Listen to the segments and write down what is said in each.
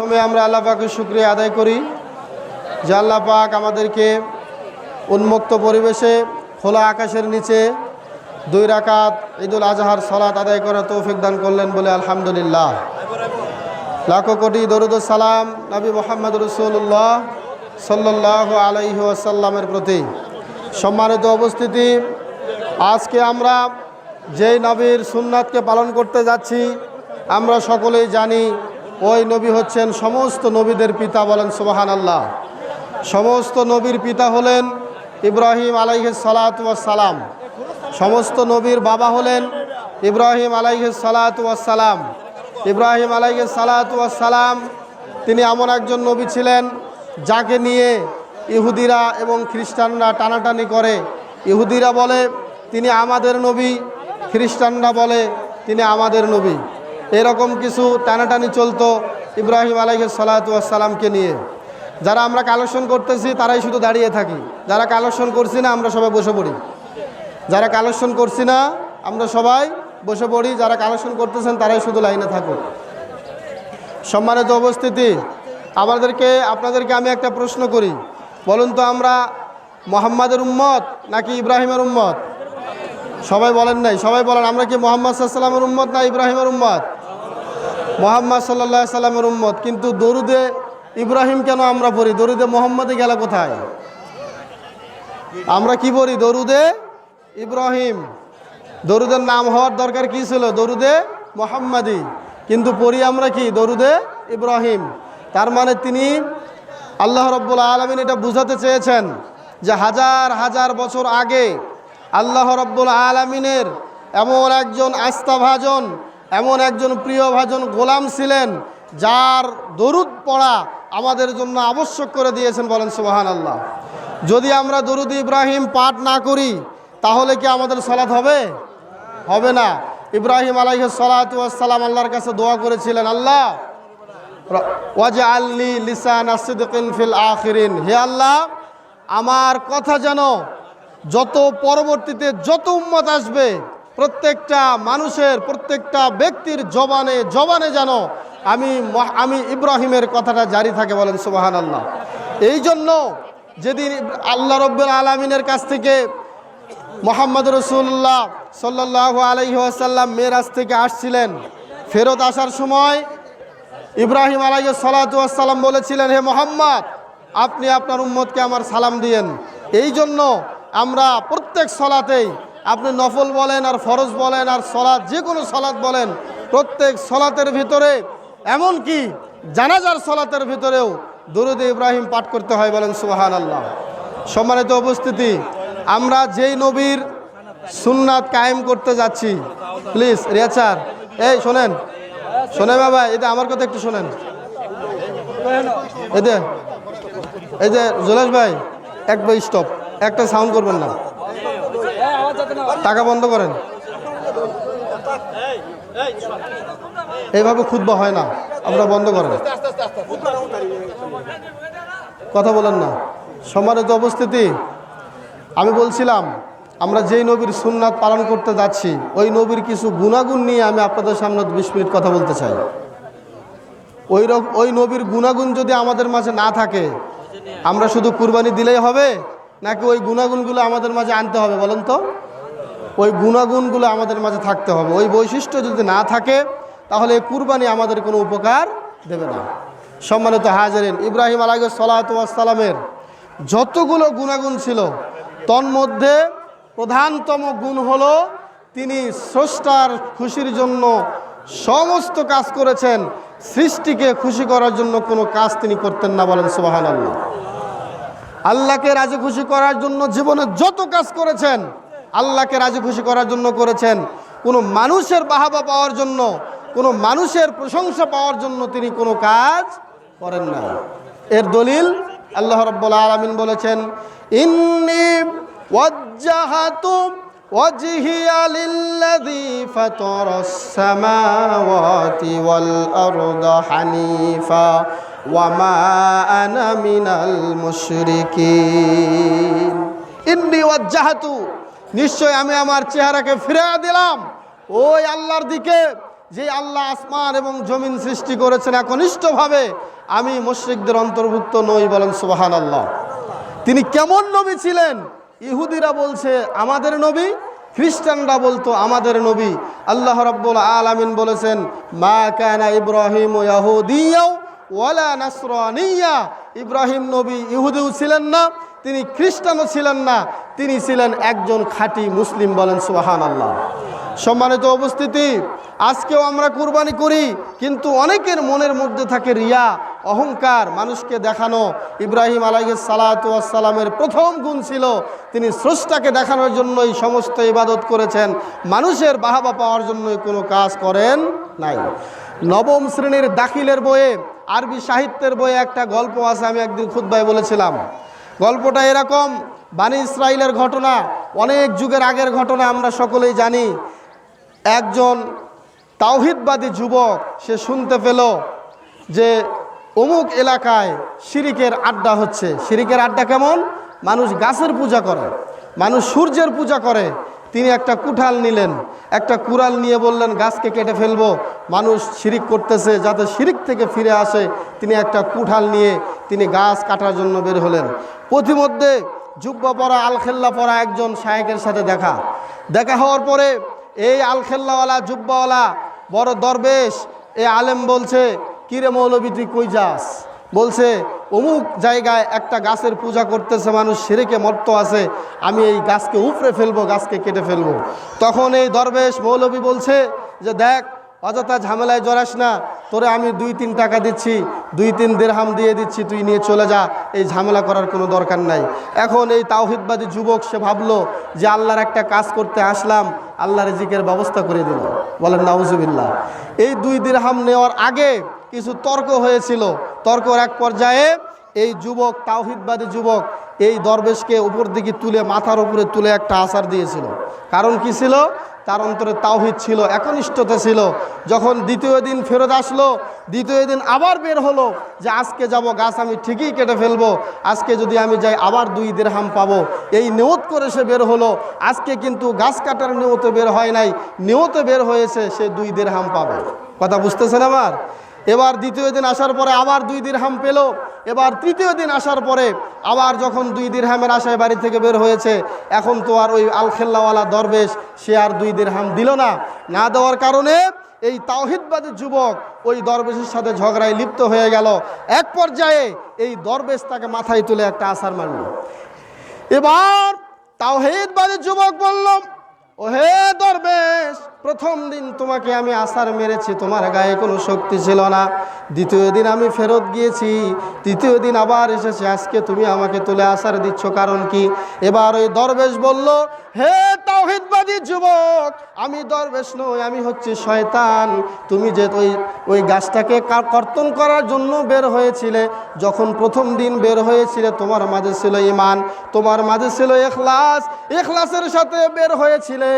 প্রথমে আমরা আল্লাহ পাকের শুক্রিয়া আদায় করি যে আল্লাহ পাক আমাদেরকে উন্মুক্ত পরিবেশে খোলা আকাশের নিচে দুই রাকাত ঈদুল আজহার সলাত আদায় করার তৌফিক দান করলেন বলে আলহামদুলিল্লাহ। লাখো কোটি দরুদ সালাম নবী মোহাম্মদ রসুল্লাহ সাল্লাহ আলাইহি আসাল্লামের প্রতি। সম্মানিত উপস্থিতি, আজকে আমরা যেই নবীর সুন্নাতকে পালন করতে যাচ্ছি, আমরা সকলেই জানি ওই নবী হচ্ছেন সমস্ত নবীদের পিতা বলেন সুবাহান আল্লাহ সমস্ত নবীর পিতা হলেন ইব্রাহিম আলাইহিস সালাম। সমস্ত নবীর বাবা হলেন ইব্রাহিম আলাইহিস সালাম। ইব্রাহিম আলাইহিস সালাম, তিনি এমন একজন নবী ছিলেন যাকে নিয়ে ইহুদিরা এবং খ্রিস্টানরা টানাটানি করে। ইহুদিরা বলে, তিনি আমাদের নবী। খ্রিস্টানরা বলে, তিনি আমাদের নবী। এরকম কিছু টানাটানি চলতো ইব্রাহিম আলাইহিস সালামকে নিয়ে। যারা আমরা কালেকশন করতেছি, তারাই শুধু দাঁড়িয়ে থাকি। যারা কালেকশন করছি না, আমরা সবাই বসে পড়ি। যারা কালেকশন করছি না, আমরা সবাই বসে পড়ি। যারা কালেকশন করতেছেন, তারাই শুধু লাইনে থাকুক। সম্মানিত উপস্থিতি, আমাদেরকে, আপনাদেরকে আমি একটা প্রশ্ন করি। বলুন তো আমরা মোহাম্মদের উম্মত নাকি ইব্রাহিমের উম্মত? সবাই বলেন নাই, সবাই বলেন, আমরা কি মোহাম্মদ সাল্লামের উম্মত না ইব্রাহিমের উম্মত? মোহাম্মদ সাল্লাহ সাল্লামের উম্মত, কিন্তু দরুদে ইব্রাহিম কেন আমরা পড়ি? দরুদে মোহাম্মদে গেল কোথায়? আমরা কি পড়ি? দরুদে ইব্রাহিম। দরুদের নাম হওয়ার দরকার কি ছিল? দরুদে মোহাম্মদি কিন্তু পড়ি আমরা কি? দরুদে ইব্রাহিম। তার মানে তিনি আল্লাহ রব্বুল আলমিন এটা বুঝাতে চেয়েছেন যে হাজার হাজার বছর আগে আল্লাহ রব্বুল আলমিনের এমন একজন আস্থাভাজন এমন একজন প্রিয়ভাজন গোলাম ছিলেন, যার দরুদ পড়া আমাদের জন্য আবশ্যক করে দিয়েছেন বলেন সুবাহান আল্লাহ যদি আমরা দরুদ ইব্রাহিম পাঠ না করি, তাহলে কি আমাদের সলাৎ হবে? হবে না। ইব্রাহিম আলাইহ সালাতাম আল্লাহর কাছে দোয়া করেছিলেন, আল্লাহ ওয়াজে আল্লি লিসান ফিল আখিরিন। হে আল্লাহ, আমার কথা যেন যত পরবর্তীতে যত উম্মত আসবে প্রত্যেকটা মানুষের, প্রত্যেকটা ব্যক্তির জবানে জবানে যেন আমি আমি ইব্রাহিমের কথাটা জারি থাকে বলেন সুবাহান আল্লাহ এই জন্য যেদিন আল্লাহ রব্বুল আলমিনের কাছ থেকে মোহাম্মদ রসুল্লাহ সাল্লাহ আলহি আসাল্লাম মেরাজ থেকে আসছিলেন, ফেরত আসার সময় ইব্রাহিম আলাই সালাতাম বলেছিলেন, হে মোহাম্মদ, আপনি আপনার উম্মতকে আমার সালাম দিয়েন। এই জন্য আমরা প্রত্যেক সলাতেই আপনি নফল বলেন আর ফরজ বলেন আর সলাদ যে কোনো সলাৎ বলেন, প্রত্যেক সলাতের ভিতরে, এমনকি জানাজার সলাতের ভিতরেও দরুদ ইব্রাহিম পাঠ করতে হয় বলেন সুবাহান আল্লাহ সম্মানিত উপস্থিতি, আমরা যেই নবীর সুন্নাত কায়েম করতে যাচ্ছি, প্লিজ রিয়াচার এই শোনেন শোনেন বাবা যে আমার কথা একটু শোনেন। এই যে এই যে জোলেশ ভাই একবার স্টপ একটা সাউন্ড করবেন না। টাকা বন্ধ করেন। এইভাবে খুদ্া হয় না। আপনারা বন্ধ করেন। কথা বলেন না। সম্মানিত অবস্থিতি আমি বলছিলাম, আমরা যেই নবীর সুন্নাত পালন করতে যাচ্ছি, ওই নবীর কিছু গুণাগুণ নিয়ে আমি আপনাদের সামনে বিশ মিনিট কথা বলতে চাই। ওই ওই নবীর গুণাগুণ যদি আমাদের মাঝে না থাকে, আমরা শুধু কুরবানি দিলেই হবে, নাকি ওই গুণাগুণগুলো আমাদের মাঝে আনতে হবে, বলেন তো? ওই গুণাগুণগুলো আমাদের মাঝে থাকতে হবে। ওই বৈশিষ্ট্য যদি না থাকে, তাহলে এই কুরবানি আমাদের কোনো উপকার দেবে না। সম্মানিত হাজারিন, ইব্রাহিম আলাহ সালাতামের যতগুলো গুণাগুণ ছিল তন্মধ্যে প্রধানতম গুণ হলো, তিনি স্রষ্টার খুশির জন্য সমস্ত কাজ করেছেন, সৃষ্টিকে খুশি করার জন্য কোনো কাজ তিনি করতেন না বলেন আল্লাহ আল্লাহকে রাজি খুশি করার জন্য জীবনে যত কাজ করেছেন আল্লাহকে রাজি খুশি করার জন্য করেছেন কোনো মানুষের বাহাবা পাওয়ার জন্য কোনো মানুষের প্রশংসা পাওয়ার জন্য তিনি কোনো কাজ করেন না এর দলিল আল্লাহ রব্বুল আলমিন বলেছেন ইন্নি ওয়াজ্জাহাতু وجهي للذي فطر السماوات والأرض حنيفا وما أنا من المشركين إني وجهت নিশ্চয় আমি আমার চেহারাকে ফিরে দিলাম। ওই আল্লাহর দিকে যে আল্লাহ আসমান এবং জমিন সৃষ্টি করেছেন একনিষ্ঠভাবে, আমি মুশরিকদের অন্তর্ভুক্ত নই বলেন সুবাহান আল্লাহ তিনি কেমন নবী ছিলেন? ইহুদিরা বলছে, আমাদের নবী। খ্রিস্টানরা বলতো, আমাদের নবী। আল্লাহ রাব্বুল আলামিন বলেছেন, মা কানা ইব্রাহিম ওয়ালা ইব্রাহিম নবী ইহুদিও ছিলেন না তিনি খ্রিস্টানও ছিলেন না, তিনি ছিলেন একজন খাঁটি মুসলিম বলেন সুবাহান আল্লাহ সম্মানিত উপস্থিতি, আজকেও আমরা কুরবানি করি, কিন্তু অনেকের মনের মধ্যে থাকে রিয়া, অহংকার, মানুষকে দেখানো। ইব্রাহিম আলাইহ সালাতামের প্রথম গুণ ছিল, তিনি স্রষ্টাকে দেখানোর জন্যই সমস্ত ইবাদত করেছেন। মানুষের বাহাবা পাওয়ার জন্যই কোনো কাজ করেন নাই। নবম শ্রেণির দাখিলের বইয়ে, আরবি সাহিত্যের বইয়ে একটা গল্প আছে, আমি একদিন খুদ্ায় বলেছিলাম। গল্পটা এরকম, বানি ইসরায়েলের ঘটনা, অনেক যুগের আগের ঘটনা আমরা সকলেই জানি। একজন তাওহিদবাদী যুবক, সে শুনতে পেল যে অমুক এলাকায় শিরিকের আড্ডা হচ্ছে। শিরিকের আড্ডা কেমন? মানুষ গাছের পূজা করে, মানুষ সূর্যের পূজা করে তিনি একটা কুঠাল নিলেন, একটা কুড়াল নিয়ে বললেন, গাছকে কেটে ফেলব, মানুষ শিরিক করতেছে, যাতে শিরিক থেকে ফিরে আসে। তিনি একটা কুঠাল নিয়ে তিনি গাছ কাটার জন্য বের হলেন। পথিমধ্যে জুব্বা পরা, আলখেল্লা পরা একজন শায়েকের সাথে দেখা। দেখা হওয়ার পরে এই আলখেল্লাওয়ালা জুব্বাওয়ালা বড় দরবেশ, এ আলেম বলছে, কিরে মৌলবী, তুই কই যাস? বলছে, অমুক জায়গায় একটা গাছের পূজা করতেছে মানুষ সেরেকে মর্ত আছে, আমি এই গাছকে উপড়ে ফেলব, গাছকে কেটে ফেলব। তখন এই দরবেশ মৌলবী বলছে যে, দেখ, অযথা ঝামেলায় জড়াস না, তোরে আমি দুই তিন টাকা দিচ্ছি, দুই তিন দেড়হাম দিয়ে দিচ্ছি, তুই নিয়ে চলে যা, এই ঝামেলা করার কোনো দরকার নাই। এখন এই তাওহিদবাদী যুবক সে ভাবলো যে, আল্লাহর একটা কাজ করতে আসলাম আল্লাহ রিজিকের ব্যবস্থা করে দিল বলেন, নাউজুবিল্লাহ। এই দুই দেড়হাম নেওয়ার আগে কিছু তর্ক হয়েছিল। তর্কর এক পর্যায়ে এই যুবক, তাওহিদবাদী যুবক, এই দরবেশকে উপর দিকে তুলে, মাথার উপরে তুলে একটা আসার দিয়েছিল। কারণ কি ছিল? তার অন্তরে তাওহিদ ছিল, একনিষ্ঠতা ছিল। যখন দ্বিতীয় দিন ফেরত আসলো, দ্বিতীয় দিন আবার বের হলো যে, আজকে যাব, গাছ আমি ঠিকই কেটে ফেলব। আজকে যদি আমি যাই, আবার দুই দেড়হাম পাবো। এই নিয়ত করে সে বের হলো। আজকে কিন্তু গাছ কাটার নিয়তে বের হয় নাই। নিয়তে বের হয়েছে, সে দুই দেড়হাম পাবে। কথা বুঝতেছেন আমার? এবার দ্বিতীয় দিন আসার পরে আবার দুই দিরহাম পেল। এবার তৃতীয় দিন আসার পরে আবার যখন দুই দিরহামের আশায় বাড়ি থেকে বের হয়েছে, এখন তো আর ওই আলখেল্লাওয়ালা দরবেশ, সে আর দুই দিরহাম দিল না। না দেওয়ার কারণে এই তাওহিদবাদী যুবক ওই দরবেশের সাথে ঝগড়ায় লিপ্ত হয়ে গেল। এক পর্যায়ে এই দরবেশ তাকে মাথায় তুলে একটা আসার মারল। এবার তাওহিদবাদী যুবক বলল ও হে দরবেশ প্রথম দিন তোমাকে আমি আসার মেরেছি, তোমার গায়ে কোনো শক্তি ছিল না। দ্বিতীয় দিন আমি ফেরত গিয়েছি, তৃতীয় দিন আবার এসেছি, আজকে তুমি আমাকে তুলে আসার দিচ্ছ, কারণ কি? এবার ওই দরবেশ বলল, হে তাওহিদবাদী যুবক আমি দরবেশ নই, আমি হচ্ছে শয়তান। তুমি যে ওই ওই গাছটাকে কর্তন করার জন্য বের হয়েছিলে, যখন প্রথম দিন বের হয়েছিলে, তোমার মাঝে ছিল ইমান তোমার মাঝে ছিল এখলাস এখলাসের সাথে বের হয়েছিলে।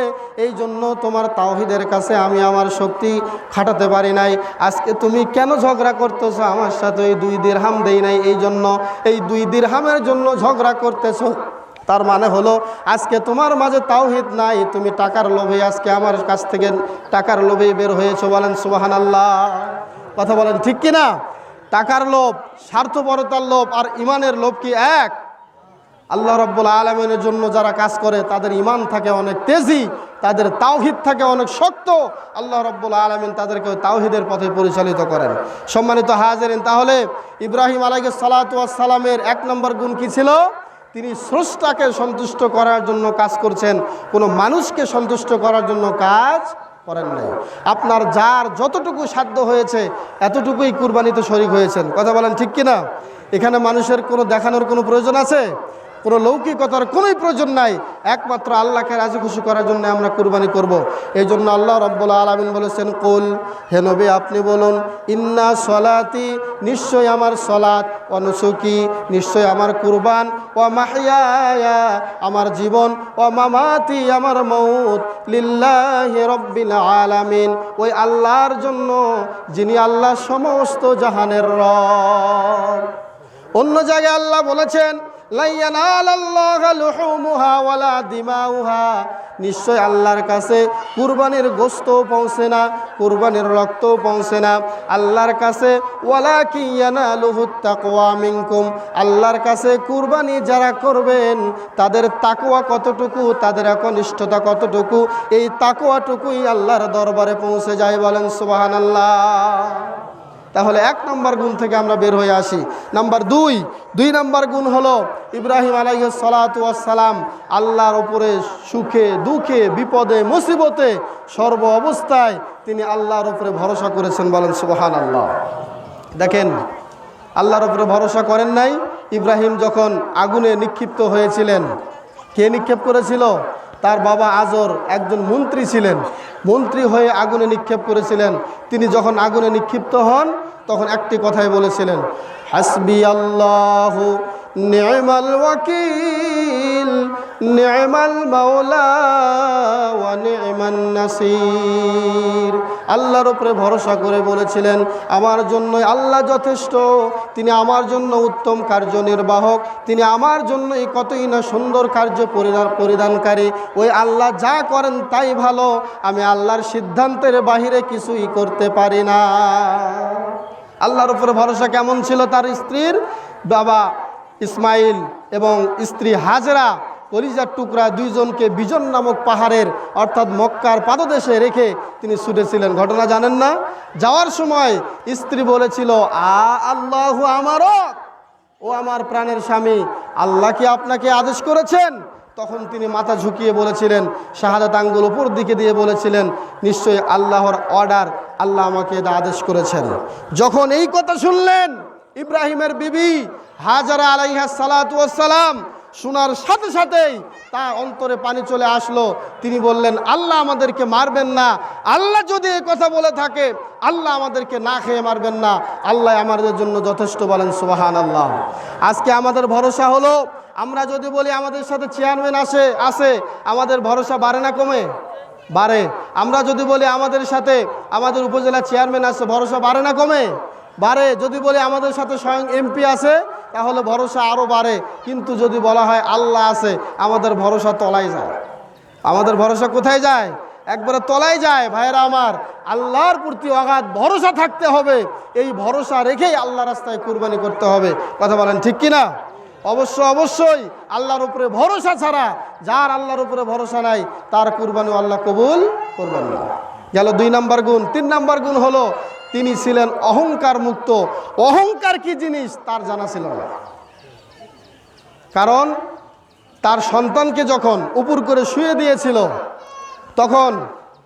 এই জন্য তোমার তাওহিদের কাছে আমি আমার শক্তি খাটাতে পারি নাই। আজকে তুমি কেন ঝগড়া করতেছো? আমার সাথে ওই দুই দিরহাম দেই নাই। এই জন্য, এই দুই দিরহামের জন্য ঝগড়া করতেছো। তার মানে হলো, আজকে তোমার মাঝে তাওহিদ নাই, তুমি টাকার লোভে আজকে আমার কাছ থেকে টাকার লোভে বের হয়েছো বলেন সুবাহান আল্লাহ কথা বলেন ঠিক কি না? টাকার লোভ, স্বার্থপরতার লোভ আর ইমানের লোভ কি এক? আল্লাহ রব্বুল আলমিনের জন্য যারা কাজ করে, তাদের ইমান থাকে অনেক তেজি, তাদের তাওহিদ থাকে অনেক শক্ত। আল্লাহ রব্বুল আলমিন তাদেরকে তাওহিদের পথে পরিচালিত করেন। সম্মানিত হাজারিন, তাহলে ইব্রাহিম আলাইকে সালাতামের এক নম্বর গুণ কি ছিল? তিনি স্রষ্টাকে সন্তুষ্ট করার জন্য কাজ করছেন, কোনো মানুষকে সন্তুষ্ট করার জন্য কাজ করেন নাই। আপনার যার যতটুকু সাধ্য হয়েছে, এতটুকুই কুরবানিতে শরিক হয়েছেন। কথা বলেন ঠিক কিনা? এখানে মানুষের কোনো দেখানোর কোনো প্রয়োজন আছে? কোনো লৌকিকতার কোনোই প্রয়োজন নাই। একমাত্র আল্লাহকে রাজি খুশি করার জন্য আমরা কুরবানি করব। এই জন্য আল্লাহ রব্বুল আলমিন বলেছেন, কুল, হে নবী, আপনি বলুন, ইন্না সলাতি নিশ্চয় আমার সলাত অনুসুকি নিশ্চয় আমার কুরবান ও মাহিয়া আমার জীবন ও মামাতি, আমার মৌত লিল্লাহি রব্বিল আলামিন। ওই আল্লাহর জন্য যিনি আল্লাহ সমস্ত জাহানের রব। অন্য জায়গায় আল্লাহ বলেছেন নিশ্চয় আল্লাহর কাছে কুরবানির গোস্ত পৌঁছে না, কুরবানির রক্ত পৌঁছে না। আল্লাহর কাছে ওয়ালা কিয়ানা আল্লাহর কাছে কুরবানি যারা করবেন, তাদের তাকুয়া কতটুকু, তাদের একনিষ্ঠতা কতটুকু, এই তাকুয়াটুকুই আল্লাহর দরবারে পৌঁছে যায় বলেন সুবহানাল্লাহ। তাহলে এক নম্বর গুণ থেকে আমরা বের হয়ে আসি। নাম্বার দুই দুই নম্বর গুণ হলো ইব্রাহিম আলাইহ সালাম আল্লাহর ওপরে সুখে, দুঃখে, বিপদে, মুসিবতে সর্ব অবস্থায় তিনি আল্লাহর উপরে ভরসা করেছেন বলেন সুবহান আল্লাহ দেখেন, আল্লাহর উপরে ভরসা করেন নাই, ইব্রাহিম যখন আগুনে নিক্ষিপ্ত হয়েছিলেন, কে নিক্ষেপ করেছিল? তার বাবা আজর একজন মন্ত্রী ছিলেন। মন্ত্রী হয়ে আগুনে নিক্ষেপ করেছিলেন। তিনি যখন আগুনে নিক্ষিপ্ত হন, তখন একটি কথাই বলেছিলেন, হাসবি আল্লাহ, নেমাল ওয়াকিল, নেমাল মাওলা, ওয়া নেমান নাসির। আল্লাহর উপরে ভরসা করে বলেছিলেন, আমার জন্য আল্লাহ যথেষ্ট, তিনি আমার জন্য উত্তম কার্য নির্বাহক, তিনি আমার জন্যই কতই না সুন্দর কার্য পরিধান পরিধানকারী। ওই আল্লাহ যা করেন তাই ভালো, আমি আল্লাহর সিদ্ধান্তের বাহিরে কিছুই করতে পারি না। আল্লাহর উপরে ভরসা কেমন ছিল তার স্ত্রীর? বাবা ইসমাইল এবং স্ত্রী হাজরা কলিজার টুকরা দুইজনকে বিজন নামক পাহাড়ের, অর্থাৎ মক্কার পাদদেশে রেখে তিনি ছুটেছিলেন। ঘটনা জানেন না? যাওয়ার সময় স্ত্রী বলেছিল, আ আল্লাহ আমারও ও আমার প্রাণের স্বামী, আল্লাহ কি আপনাকে আদেশ করেছেন? তখন তিনি মাথা ঝুঁকিয়ে বলেছিলেন, শাহাদাত আঙ্গুল উপর দিকে দিয়ে বলেছিলেন, নিশ্চয়ই আল্লাহর অর্ডার আল্লাহ আমাকে আদেশ করেছেন। যখন এই কথা শুনলেন, ইব্রাহিমের বিবি হাজারা আলাইহা সালাম শোনার সাথে সাথেই তার অন্তরে পানি চলে আসলো। তিনি বললেন, আল্লাহ আমাদেরকে মারবেন না। আল্লাহ যদি এই কথা বলে থাকে, আল্লাহ আমাদেরকে না খেয়ে মারবেন না। আল্লাহ আমাদের জন্য যথেষ্ট বলেন সুবাহান আল্লাহ আজকে আমাদের ভরসা হলো, আমরা যদি বলি আমাদের সাথে চেয়ারম্যান আসে আসে, আমাদের ভরসা বাড়ে না কমে? বাড়ে। আমরা যদি বলি আমাদের সাথে, আমাদের উপজেলা চেয়ারম্যান আছে ভরসা বাড়ে না কমে? বাড়ে। যদি বলি আমাদের সাথে স্বয়ং এমপি আছে তাহলে ভরসা আরও বাড়ে। কিন্তু যদি বলা হয় আল্লাহ আছে, আমাদের ভরসা তলায় যায়। আমাদের ভরসা কোথায় যায়? একবারে তলায় যায়। ভাইয়েরা আমার, আল্লাহর প্রতি অগাধ ভরসা থাকতে হবে। এই ভরসা রেখেই আল্লাহ রাস্তায় কুরবানি করতে হবে। কথা বলেন ঠিক কিনা? অবশ্য, অবশ্যই আল্লাহর উপরে ভরসা ছাড়া, যার আল্লাহর উপরে ভরসা নাই, তার কুরবানি আল্লাহ কবুল করবেন না। গেল দুই নাম্বার গুণ। তিন নাম্বার গুণ হলো তিনি ছিলেন অহংকার মুক্ত। অহংকার কি জিনিস? তার জানা ছিল না। কারণ তার সন্তানকে যখন উপর করে শুয়ে দিয়েছিল, তখন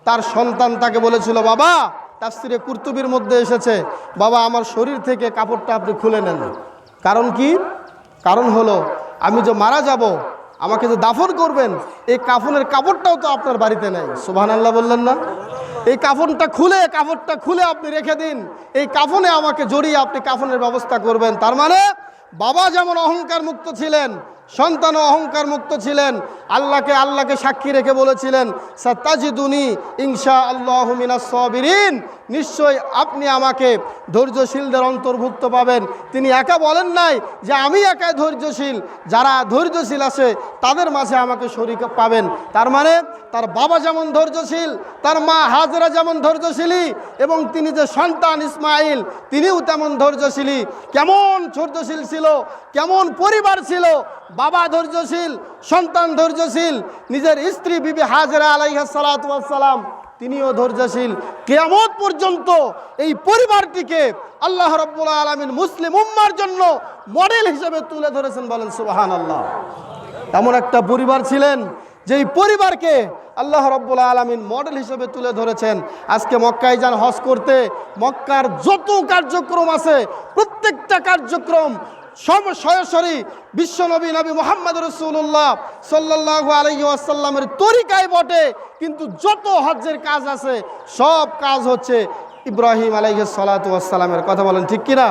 তার সন্তান তাকে বলেছিল, বাবা, তাফসিরে কুর্তুবির মধ্যে এসেছে। বাবা, আমার শরীর থেকে কাপড়টা আপনি খুলে নেন। কারণ কি? কারণ হলো, আমি যে মারা যাব আমাকে যে দাফন করবেন, এই কাফনের কাপড়টাও তো আপনার বাড়িতে নেই। সোহান আল্লাহ বললেন না? এই কাফনটা খুলে, কাপড়টা খুলে আপনি রেখে দিন। এই কাফনে আমাকে জড়িয়ে আপনি কাফনের ব্যবস্থা করবেন। তার মানে বাবা যেমন অহংকার মুক্ত ছিলেন সন্তানও অহংকার মুক্ত ছিলেন। আল্লাহকে আল্লাহকে সাক্ষী রেখে বলেছিলেন সাত্তাজিদুনি ইনশা আল্লাহ মিনাসবিরিন নিশ্চয় আপনি আমাকে ধৈর্যশীলদের অন্তর্ভুক্ত পাবেন। তিনি একা বলেন নাই যে আমি একাই ধৈর্যশীল। যারা ধৈর্যশীল আছে, তাদের মাঝে আমাকে শরীর পাবেন। তার মানে তার বাবা যেমন ধৈর্যশীল, তার মা হাজরা যেমন ধৈর্যশীলী এবং তিনি যে সন্তান ইসমাইল, তিনিও তেমন ধৈর্যশীলী কেমন ধৈর্যশীল ছিল, কেমন পরিবার ছিল বাবা ধৈর্যশীল, সন্তান ধৈর্যশীল, নিজের স্ত্রী বিবি হাজরা আলাইহা সালাম তিনিও ধৈর্যশীল। কেয়ামত পর্যন্ত এই পরিবারটিকে আল্লাহ রব্বুল আলমিন মুসলিম উম্মার জন্য মডেল হিসেবে তুলে ধরেছেন বলেন সুবাহান আল্লাহ এমন একটা পরিবার ছিলেন, যেই পরিবারকে আল্লাহ রব্বুল আলমিন মডেল হিসেবে তুলে ধরেছেন। আজকে মক্কায় যান হজ করতে, মক্কার যত কার্যক্রম আছে, প্রত্যেকটা কার্যক্রম সব সরাসরি বিশ্বনবী নবী মোহাম্মদ রসুল্লাহ সাল্লাহ আলহি আসাল্লামের তরিকায় বটে। কিন্তু যত হজ্জের কাজ আছে, সব কাজ হচ্ছে ইব্রাহিম আলাইহ সালাতামের কথা বলেন ঠিক কিনা?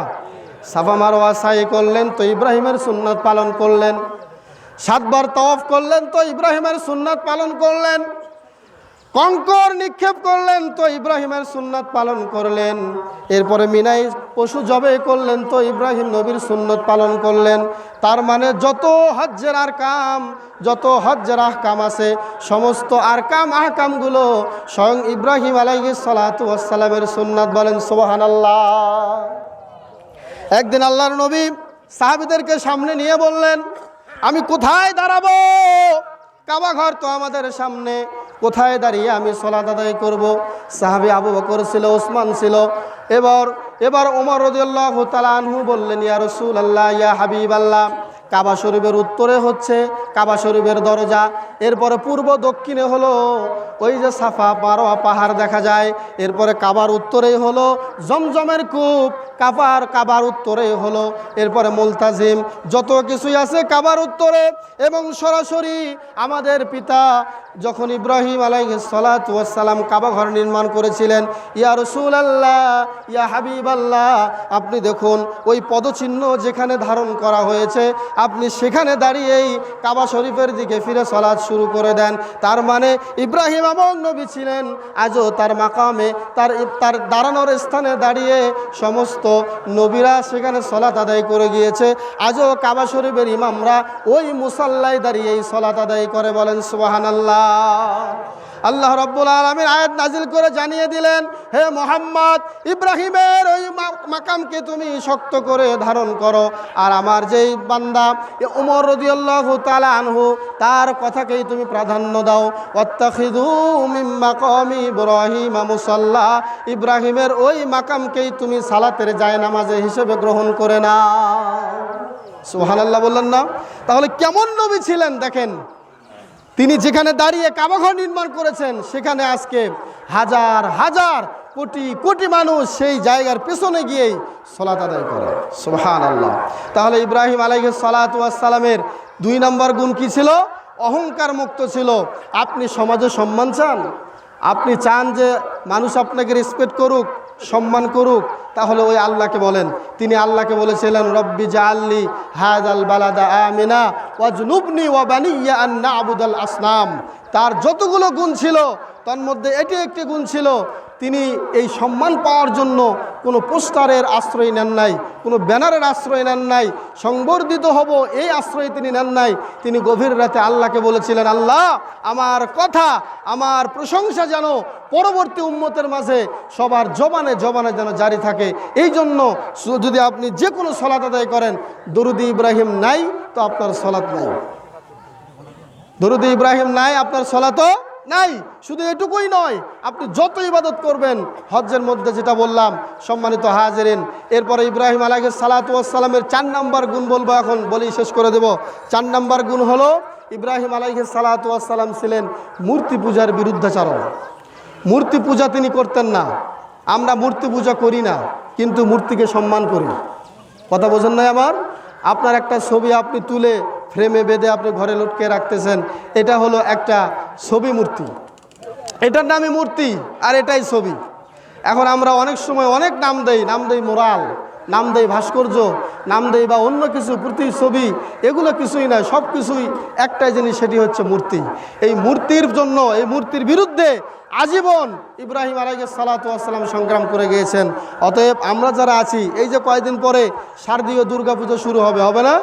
সাফা মারোয়া সাই করলেন তো ইব্রাহিমের সুন্নত পালন করলেন। সাতবার তওয়াফ করলেন তো ইব্রাহিমের সুন্নাত পালন করলেন। কঙ্কর নিক্ষেপ করলেন তো ইব্রাহিমের সুন্নাত পালন করলেন। এরপরে মিনাই পশু জবে করলেন তো ইব্রাহিম নবীর সুন্নত পালন করলেন। তার মানে যত হজ্জের আর কাম যত হজ্জের আহকাম আছে, সমস্ত আরকাম আহকামগুলো স্বয়ং ইব্রাহিম আলাইহিস সালাতু ওয়াসসালামের সুন্নাত বলেন, সুবহানাল্লাহ। একদিন আল্লাহর নবী সাহাবিদেরকে সামনে নিয়ে বললেন, আমি কোথায় দাঁড়াবো? কাবা ঘর তো আমাদের সামনে। কোথায় দাঁড়িয়ে আমি সলাত আদায় করব? সাহাবি আবু বকর ছিল ওসমান ছিল। এবার এবার ওমর রদিয়াল্লাহ তালানহু বললেন, ইয়া রসুল আল্লাহ ইয়া হাবিব আল্লাহ কাবা শরীফের উত্তরে হচ্ছে, কাবা শরীফের দরজা। এরপরে পূর্ব দক্ষিণে হলো, ওই যে সাফা পারোয়া পাহাড় দেখা যায়। এরপরে কাবার উত্তরেই হলো, জমজমের কূপ। কাবার কাবার উত্তরে হলো, এরপরে মুলতাজিম। যত কিছুই আছে কাবার উত্তরে। এবং সরাসরি আমাদের পিতা যখন ইব্রাহিম আলাইসালাম কাবা ঘর নির্মাণ করেছিলেন, ইয়া রসুল আল্লাহ ইয়া হাবিব আল্লাহ আপনি দেখুন ওই পদচিহ্ন যেখানে ধারণ করা হয়েছে, আপনি সেখানে দাঁড়িয়েই কাবা শরীফের দিকে ফিরে সলাৎ শুরু করে দেন। তার মানে ইব্রাহিম এবং নবী ছিলেন, আজও তার মাকামে, তার তার দাঁড়ানোর স্থানে দাঁড়িয়ে সমস্ত নবীরা সেখানে সলাত আদায় করে গিয়েছে। আজও কাবা শরীফের ইমামরা ওই মুসাল্লায় দাঁড়িয়েই সলাত আদায় করে বলেন সুবাহান আল্লাহ আল্লাহ রব্বুল আলমীর আয়াত নাজিল করে জানিয়ে দিলেন, হে মোহাম্মদ, ইব্রাহিমের ওই মাকামকে তুমি শক্ত করে ধারণ করো। আর আমার যেই বান্দা উমর রদিয়াল্লাহু তাআলা আনহু, তার কথাকেই তুমি প্রাধান্য দাও। অত্তাখিদু মিন মাকামি ইব্রাহিম মুসাল্লা। ইব্রাহিমের ওই মাকামকেই তুমি সালাতের যায় নামাজে হিসেবে গ্রহণ করে না সুবহানাল্লাহ বললেন না? তাহলে কেমন নবী ছিলেন, দেখেন। তিনি যেখানে দাঁড়িয়ে কাবাঘর নির্মাণ করেছেন, সেখানে আজকে হাজার হাজার কোটি কোটি মানুষ সেই জায়গার পেছনে গিয়েই সলাত আদায় করে। সুবহান আল্লাহ তাহলে ইব্রাহিম আলাইহ সালাতামের দুই নম্বর গুণ কি ছিল? অহংকার মুক্ত ছিল। আপনি সমাজে সম্মান চান? আপনি চান যে মানুষ আপনাকে রেসপেক্ট করুক সম্মান করুক, তাহলে ওই আল্লাহকে বলেন। তিনি আল্লাহকে বলেছিলেন, রব্বি জাল্লি হাদ আল বালাদা আমিনা ওয়াজনুবনি ওয়াবানিয়া আন্না আবুদাল আসনাম। তার যতগুলো গুণ ছিল, তার মধ্যে এটি একটি গুণ ছিল তিনি এই সম্মান পাওয়ার জন্য কোনো পোস্টারের আশ্রয় নেন নাই, কোনো ব্যানারের আশ্রয় নেন নাই, সংবর্ধিত হব এই আশ্রয় তিনি নেন নাই। তিনি গভীর রাতে আল্লাহকে বলেছিলেন, আল্লাহ, আমার কথা, আমার প্রশংসা যেন পরবর্তী উম্মতের মাঝে সবার জবানে জবানে যেন জারি থাকে। এই জন্য যদি আপনি যে কোনো সলাত আদায় করেন, দরুদি ইব্রাহিম নাই, তো আপনার সলাত নাই। দরুদি ইব্রাহিম নাই, আপনার সলাতো নাই, শুধু এটুকুই নয়, আপনি যত ইবাদত করবেন, হজ্জের মধ্যে যেটা বললাম, সম্মানিত হাজেরিন, এরপরে ইব্রাহিম আলাইহিস সালাতু ওয়াসসালামের চার নাম্বার গুণ বলব এখন বলি শেষ করে দেব। চার নাম্বার গুণ হলো, ইব্রাহিম আলাইহিস সালাতু ওয়াসসালাম ছিলেন মূর্তি পূজার বিরুদ্ধাচারণ মূর্তি পূজা তিনি করতেন না, আমরা মূর্তি পূজা করি না, কিন্তু মূর্তিকে সম্মান করি। কথা বোঝেন নাই আমার? আপনার একটা ছবি আপনি তুলে ফ্রেমে বেঁধে আপনি ঘরে লটকে রাখতেছেন, এটা হলো একটা ছবি মূর্তি। এটার নামই মূর্তি আর এটাই ছবি। এখন আমরা অনেক সময় অনেক নাম দেই নাম দেই মোরাল। নাম দেই ভাস্কর্য, নাম দেই বা অন্য কিছু প্রতি ছবি এগুলো কিছুই নয়, সব কিছুই একটাই জিনিস, সেটি হচ্ছে মূর্তি। এই মূর্তির জন্য, এই মূর্তির বিরুদ্ধে আজীবন ইব্রাহিম আলাইকে সালাতাম সংগ্রাম করে গিয়েছেন। অতএব আমরা যারা আছি, এই যে কয়েকদিন পরে শারদীয় দুর্গাপুজো শুরু হবে হবে না?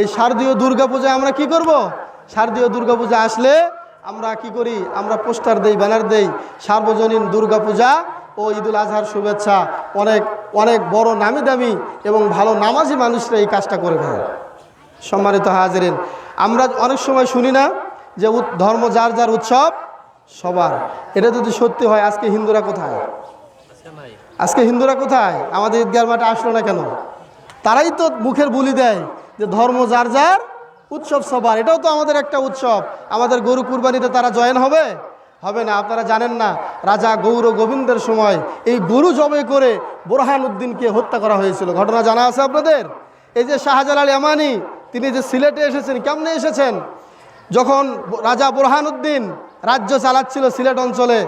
এই শারদীয় দুর্গাপূজায় আমরা কি করব? শারদীয় দুর্গাপূজা আসলে আমরা কি করি? আমরা পোস্টার দেই, ব্যানার দেই, সার্বজনীন দুর্গাপূজা ও ঈদুল আজহার শুভেচ্ছা। অনেক অনেক বড় নামি দামি এবং ভালো নামাজি মানুষরা এই কাজটা করে ফেলে সম্মানিত হাজিরেন, আমরা অনেক সময় শুনি না যে ধর্ম যার যার উৎসব, সবার। এটা যদি সত্যি হয়, আজকে হিন্দুরা কোথায়? আজকে হিন্দুরা কোথায়? আমাদের ঈদগার মাঠে আসলো না কেন? তারাই তো মুখের বুলি দেয় যে ধর্ম যার যার উৎসব সবার। এটাও তো আমাদের একটা উৎসব। আমাদের গরু কুরবানিতে তারা জয়েন হবে? হবে না, আপনারা জানেন না, রাজা গৌর গোবিন্দের সময় এই গরু জবে করে বোরহান উদ্দিনকে হত্যা করা হয়েছিল। ঘটনা জানা আছে আপনাদের? এই যে শাহজালাল ইয়ামানি, তিনি যে সিলেটে এসেছেন, কেমনে এসেছেন? যখন রাজা বোরহান উদ্দিন রাজ্য চালাচ্ছিল সিলেট অঞ্চলে,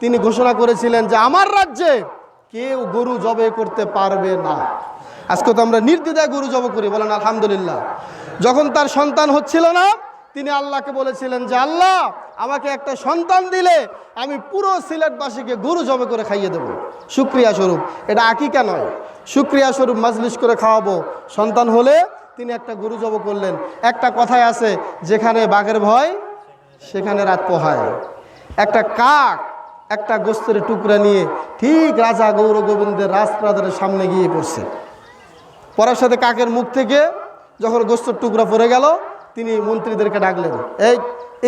তিনি ঘোষণা করেছিলেন যে আমার রাজ্যে কেউ গরু জবে করতে পারবে না। আজকে তো আমরা নির্দ্বিধায় গরু জব করি, বলেন আলহামদুলিল্লাহ। যখন তার সন্তান হচ্ছিল না তিনি আল্লাহকে বলেছিলেন যে, আল্লাহ, আমাকে একটা সন্তান দিলে আমি পুরো সিলেটবাসীকে গরু জবে করে খাইয়ে দেব। সুক্রিয়া স্বরূপ। এটা আকিকা নয়। সুক্রিয়া স্বরূপ মাজলিশ করে খাওয়াবো। সন্তান হলে তিনি একটা গরু জব করলেন। একটা কথায় আছে, যেখানে বাঘের ভয়, সেখানে রাত পোহায়। একটা কাক একটা গোস্তের টুকরা নিয়ে ঠিক রাজা গৌর গোবিন্দের রাজপ্রাদারের সামনে গিয়ে পড়ছে। পড়ার সাথে কাকের মুখ থেকে যখন গোস্তর টুকরা পড়ে গেল তিনি মন্ত্রীদেরকে ডাকলেন। এই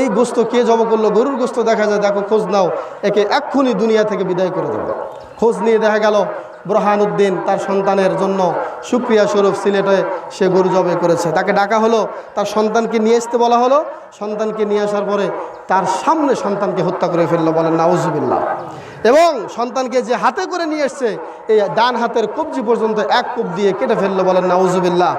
এই গোস্ত কে জব করল? গরুর গোস্ত দেখা যায়, দেখো, খোঁজ নাও। একে এক্ষুনি দুনিয়া থেকে বিদায় করে দেবে। খোঁজ নিয়ে দেখা গেল, বুরহানুদ্দিন তার সন্তানের জন্য সুক্রিয়া স্বরূপ সিলেটে সে গরু জবে করেছে। তাকে ডাকা হলো, তার সন্তানকে নিয়ে আসতে বলা হলো। সন্তানকে নিয়ে আসার পরে তার সামনে সন্তানকে হত্যা করে ফেলল বলেন, নাউজুবিল্লাহ। এবং সন্তানকে যে হাতে করে নিয়ে এসছে, এই ডান হাতের কবজি পর্যন্ত এক কোপ দিয়ে কেটে ফেলল বলেন, নাউজুবিল্লাহ।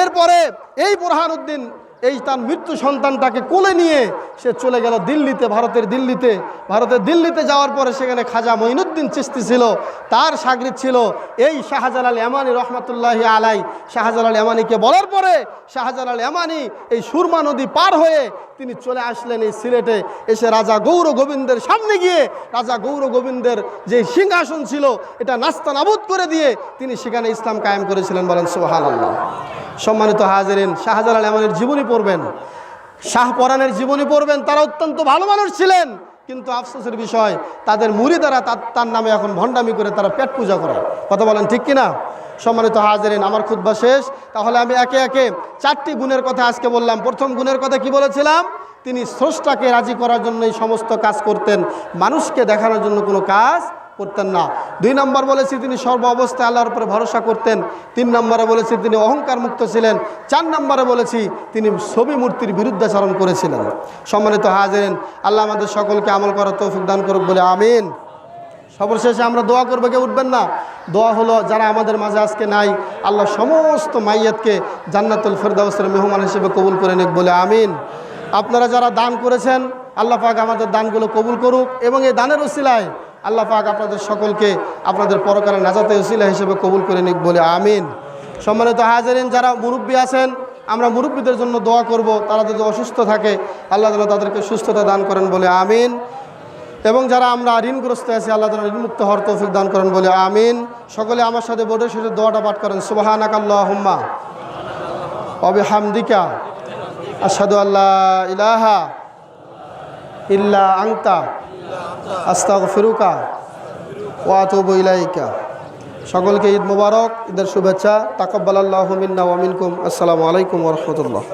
এরপরে এই বুরহানুদ্দিন এই তার মৃত্যু সন্তানটাকে কোলে নিয়ে সে চলে গেল দিল্লিতে, ভারতের দিল্লিতে। ভারতের দিল্লিতে যাওয়ার পরে সেখানে খাজা মঈনুদ্দিন চিস্তি ছিল, তার সাগরিদ ছিল। এই শাহজালাল এমানি রহমতুল্লাহ আলাই, শাহজালাল এমানিকে বলার পরে শাহজালাল এমানি এই সুরমা নদী পার হয়ে তিনি চলে আসলেন এই সিলেটে। এসে রাজা গৌর গোবিন্দের সামনে গিয়ে, রাজা গৌর গোবিন্দের যে সিংহাসন ছিল, এটা নাস্তা নাবুদ করে দিয়ে তিনি সেখানে ইসলাম কায়েম করেছিলেন বলেন সোহান সম্মানিত হাজারিন, শাহজালাল এমানের জীবনী পড়বেন। শাহ পরাণের জীবনী পড়বেন, তারা অত্যন্ত ভালো মানুষ ছিলেন। কিন্তু আফসোসের বিষয়, তাদের মুড়িদারা তার তার নামে এখন ভণ্ডামি করে তারা পেট পূজা করে। কথা বলেন ঠিক কিনা? সম্মানিত হাজারিন, আমার খুদ্া শেষ। তাহলে আমি একে একে চারটি গুণের কথা আজকে বললাম। প্রথম গুণের কথা কি বলেছিলাম? তিনি স্রষ্টাকে রাজি করার জন্য এই সমস্ত কাজ করতেন। মানুষকে দেখানোর জন্য কোনো কাজ করতেন না। দুই নম্বর বলেছি তিনি সর্ব অবস্থায় আল্লাহর উপরে ভরসা করতেন। তিন নম্বরে বলেছি তিনি অহংকার মুক্ত ছিলেন। চার নম্বরে বলেছি তিনি ছবি মূর্তির বিরুদ্ধাচরণ করেছিলেন। সম্মানিত হাজেন আল্লাহ আমাদের সকলকে আমল করার তৌফিক দান করুক বলে আমিন। সর্বশেষে আমরা দোয়া করব, কেউ উঠবেন না। দোয়া হলো, যারা আমাদের মাঝে আজকে নাই, আল্লাহ সমস্ত মাইয়াতকে জান্নাতুল ফেরদাউসের মেহমান হিসেবে কবুল করে নিক বলে আমিন। আপনারা যারা দান করেছেন, আল্লাহ পাক আমাদের দানগুলো কবুল করুক এবং এই দানের ওসিলায় আল্লাহ পাক আপনাদের সকলকে আপনাদের পরকালের নাজাতে ওসিলা হিসেবে কবুল করে নিক বলে আমিন। সম্মানিত হাজারিন, যারা মুরব্বী আছেন, আমরা মুরব্বীদের জন্য দোয়া করব, তারা যদি অসুস্থ থাকে, আল্লাহ তালা তাদেরকে সুস্থতা দান করেন বলে আমিন। এবং যারা আমরা ঋণগ্রস্ত আছি, আল্লাহ তালা ঋণমুক্ত হওয়ার তৌফিক দান করেন বলে আমিন। সকলে আমার সাথে বোর্ডের সাথে দোয়াটা পাঠ করেন, সুবাহানাক আল্লাহুম্মা। অবে হামদিকা আসাদু আল্লাহ ইলাহা ইল্লা আংতা আস্তাগ ফিরুকা ওয়াতুব ইলাইকা। সকলকে ঈদ মুবারক, ঈদের শুভেচ্ছা। তাকব্বাল আল্লাহ মিন্না ওয়ামিনকুম আসসালামু আলাইকুম ওরহমতুল্লাহ